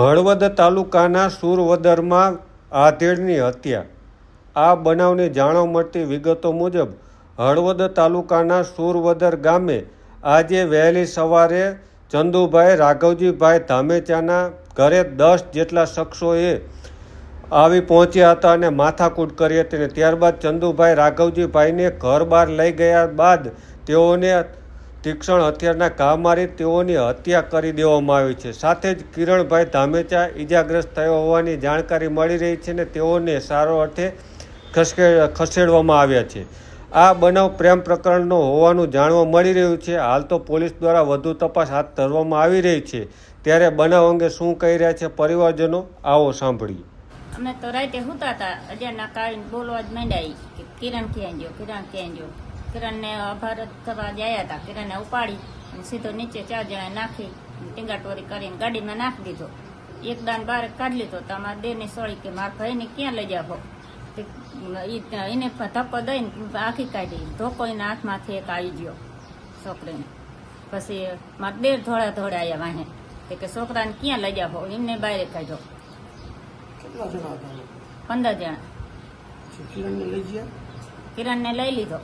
હળવદ તાલુકાના સુરવદરમાં આધેડની હત્યા. આ બનાવની જાણવા મળતી વિગતો મુજબ, હળવદ તાલુકાના સુરવદર ગામે આજે વહેલી સવારે ચંદુભાઈ રાઘવજીભાઈ ધામેચાના ઘરે દસ જેટલા શખ્સોએ આવી પહોંચ્યા હતા અને માથાકૂટ કરી હતી અને ત્યારબાદ ચંદુભાઈ રાઘવજીભાઈને ઘર બહાર લઈ ગયા બાદ તેઓને તીક્ષ્ણ હથિયારના ઘા મારી તેઓની હત્યા કરી દેવામાં આવી છે. સાથે જ કિરણભાઈ ધામેચા ઈજાગ્રસ્ત થયો હોવાની જાણકારી મળી રહી છે ને તેઓને સારો અર્થે ખસકે, ખસેડવામાં આવ્યા છે. આ બનાવ પ્રેમ પ્રકરણનો હોવાનું જાણવા મળી રહ્યું છે. હાલ તો પોલીસ દ્વારા વધુ તપાસ હાથ ધરવામાં આવી રહી છે. ત્યારે બનાવ અંગે શું કહી રહ્યા છે પરિવારજનો? આવો સાંભળીએ. અમે તો રાતે હુતા હતા. અજાના કાઢીને બોલવા જ માંડ્યા કે કિરણ ક્યાં ગયો? કિરણ ક્યાં ગયો? કિરણને અભારત થવા ગયા હતા. કિરણને ઉપાડી અને સીધો નીચે ચાર જણા નાખી ટીંગાટોરી કરીને ગાડીમાં નાખી દીધો. એક દાન બહાર કાઢી લીધો. તો અમારા દેરની સોળી કે મારા ભાઈને ક્યાં લઈ જાવ એને ધક્કો દઈને આખી કાઢી. ધોકો એના હાથમાંથી એક આવી ગયો છોકરીને. પછી મારા દેર ધોળા ધોળા આવ્યા વાહે. એ કે છોકરાને ક્યાં લઈ જાવ એમને બહાર કાઢ્યો પંદર જણા. કિરણને લઈ લીધો.